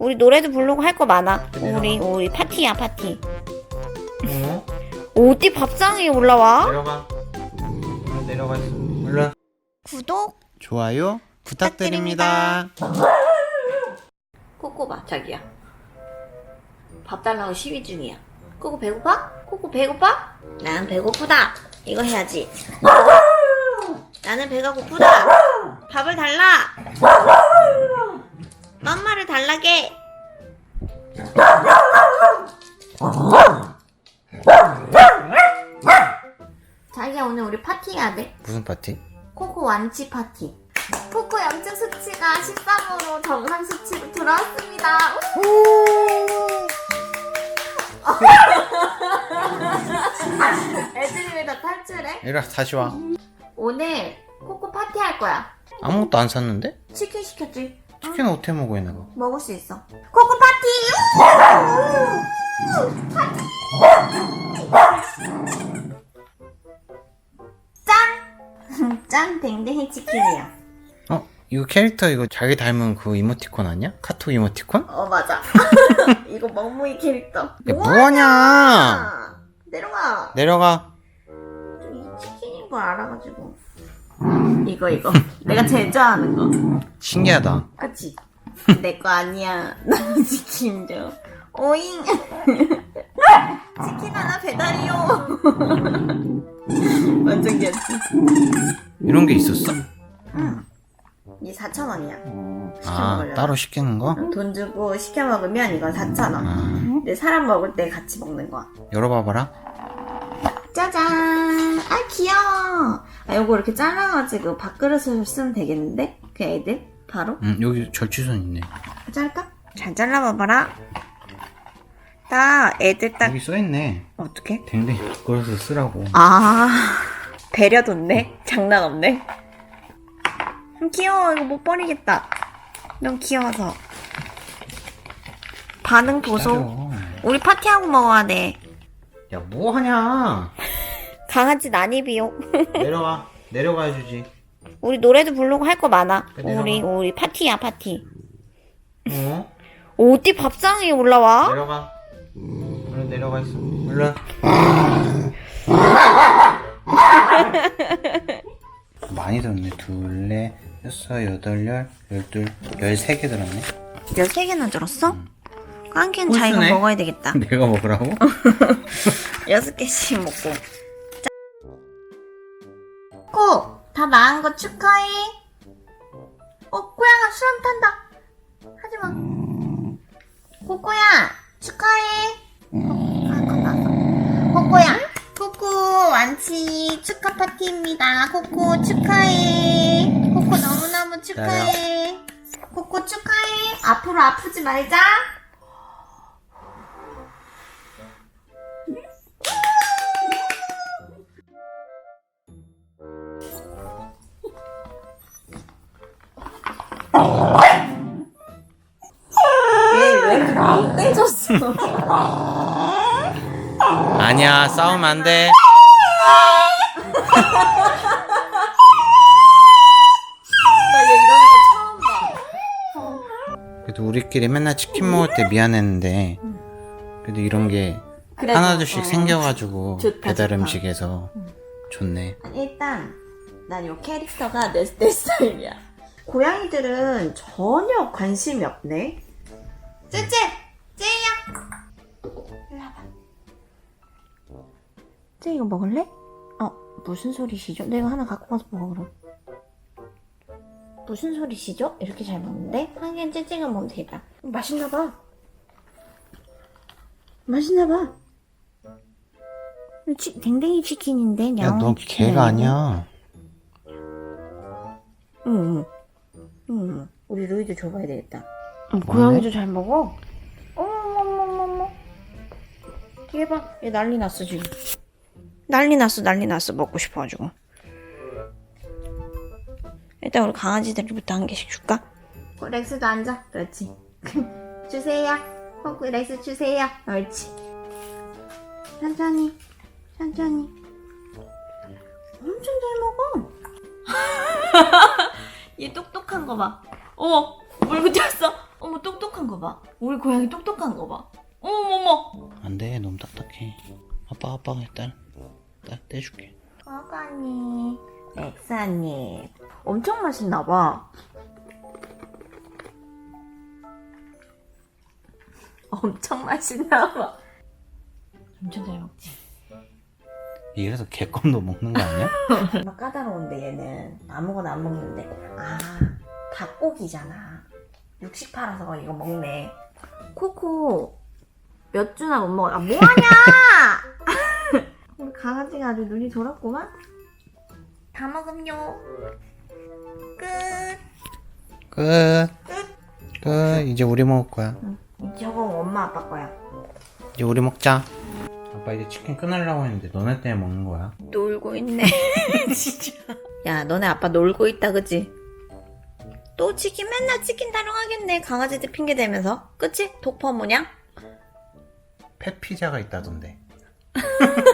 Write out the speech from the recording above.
우리 노래도 부르고 할 거 많아. 내려와. 우리 우리 파티야 파티. 어? 어디 밥상에 올라와? 내려가. 얼른 내려가. 얼른. 구독. 좋아요 부탁드립니다. 코코 봐 자기야. 밥 달라고 시위 중이야. 코코 배고파? 코코 배고파? 난 배고프다. 이거 해야지. 나는 배가 고프다. 밥을 달라. 맘마를 달라게. 자기야 오늘 우리 파티 해야 돼. 무슨 파티? 코코 완치 파티. 코코 염증 수치가 13으로 정상 수치로 들어왔습니다. 애들이 왜 다 탈출해? 이리 와 다시 와. 오늘 코코 파티 할 거야. 아무것도 안 샀는데? 치킨 시켰지? 치킨 어떻게 먹어 얘네가? 먹을 수 있어. 코코 파티! 짠! 짠 댕댕이 치킨이야. 어? 이거 캐릭터 이거 자기 닮은 그 이모티콘 아니야? 카톡 이모티콘? 어 맞아. 이거 멍무이 캐릭터. 야, 뭐하냐? 아, 내려가. 내려가. 이 치킨인 걸 알아가지고. 이거 이거. 내가 제일 좋아하는 거. 신기하다. 그치? 내 거 아니야. 나 치킨 줘. 오잉. 치킨 하나 배달이요. 완전 귀엽지? 이런 게 있었어? 응. 이 4,000원이야. 아. 따로 시키는 거? 돈 주고 시켜 먹으면 이건 4,000원. 아 근데 사람 먹을 때 같이 먹는 거야. 열어봐봐라. 짜잔! 아, 귀여워! 아, 요거 이렇게 잘라가지고 밥그릇을 쓰면 되겠는데? 그 애들? 바로? 응 여기 절취선 있네. 자를까? 잘 잘라봐봐라. 딱, 애들 딱, 여기 써있네. 어떻게? 댕댕이 그거서 쓰라고. 아, 배려 돋네? 장난 없네? 음, 귀여워. 이거 못 버리겠다. 너무 귀여워서. 반응 보소. 기다려. 우리 파티하고 먹어야 돼. 야 뭐 하냐? 강아지 난입이요. 내려가. 내려가 주지. 우리 노래도 부르고 할 거 많아. 그래, 우리, 내려가. 우리 파티야, 파티. 어? 어디 밥상에 올라와? 내려가. 얼른 내려가 있어. 얼른. 많이 들었네. 둘, 넷, 여섯, 여덟, 열, 열둘, 열세 개 들었네. 13개나 들었어? 한 개는 자기가 홀수네. 먹어야 되겠다. 내가 먹으라고? 6개씩 먹고. 코! 다 나은 거 축하해. 어, 꼬양아 수염 탄다. 하지 마. 코코야, 축하해. 아, 끝났어. 코코야, 코코 완치 축하 파티입니다. 코코 축하해. 코코 너무너무 축하해. 코코 축하해. 앞으로 아프지 말자. 얘왜? 아니야, 싸우면 안 돼. 나 얘 이러는 거 처음 봐. 그래도 우리끼리 맨날 치킨 먹을 때 미안했는데, 그래도 이런 게 그래도, 하나둘씩 어. 생겨가지고 좋다, 배달 좋다. 음식에서 좋네. 아니, 일단 난이 캐릭터가 내, 내 스타일이야. 고양이들은 전혀 관심이 없네. 쯔쯔! 쯔야! 일로 와봐. 쯔 이거 먹을래? 어, 무슨 소리시죠? 내가 하나 갖고 가서 먹어 그럼. 무슨 소리시죠? 이렇게 잘 먹는데? 하긴 쯔쯔가 먹으면 되겠다. 맛있나 봐. 맛있나 봐. 치, 댕댕이 치킨인데 야, 너 개가 아니야. 응, 응. 응. 우리 루이도 줘봐야 되겠다. 고양이도 잘 먹어? 어머머머머머. 얘 봐. 얘 난리 났어, 지금. 난리 났어, 난리 났어. 먹고 싶어가지고. 일단 우리 강아지들부터 한 개씩 줄까? 어, 렉스도 앉아. 그렇지. 주세요. 어, 렉스 주세요. 옳지. 천천히. 천천히. 엄청 잘 먹어. 얘 똑똑한 거 봐. 어머, 물고 튀었어. 어머, 똑똑한 거 봐. 봐. 우리 고양이 똑똑한 거 봐. 어머머머. 안 돼 너무 딱딱해 아빠 아빠가 딸, 딸 떼줄게 아가님, 엑사님. 엄청 맛있나 봐. 엄청 맛있나 봐. 엄청 잘 먹지. 이래서 개껌도 먹는 거 아니야? 정말 까다로운데 얘는. 아무거나 안 먹는데. 아 닭고기잖아. 육식 팔아서 이거 먹네. 코코 몇 주나 못 먹어. 아 뭐하냐! 우리 강아지가 아주 눈이 돌았구만. 다 먹음요. 끝. 끝. 끝. 이제 우리 먹을 거야. 저거 엄마 아빠 거야. 이제 우리 먹자. 아빠 이제 치킨 끊으려고 했는데 너네 때문에 먹는 거야. 놀고 있네 진짜 야 너네 아빠 놀고 있다 그지 또 치킨 맨날 치킨 타령하겠네 강아지들 핑계 대면서 그치? 독퍼 모냥? 펫 피자가 있다던데.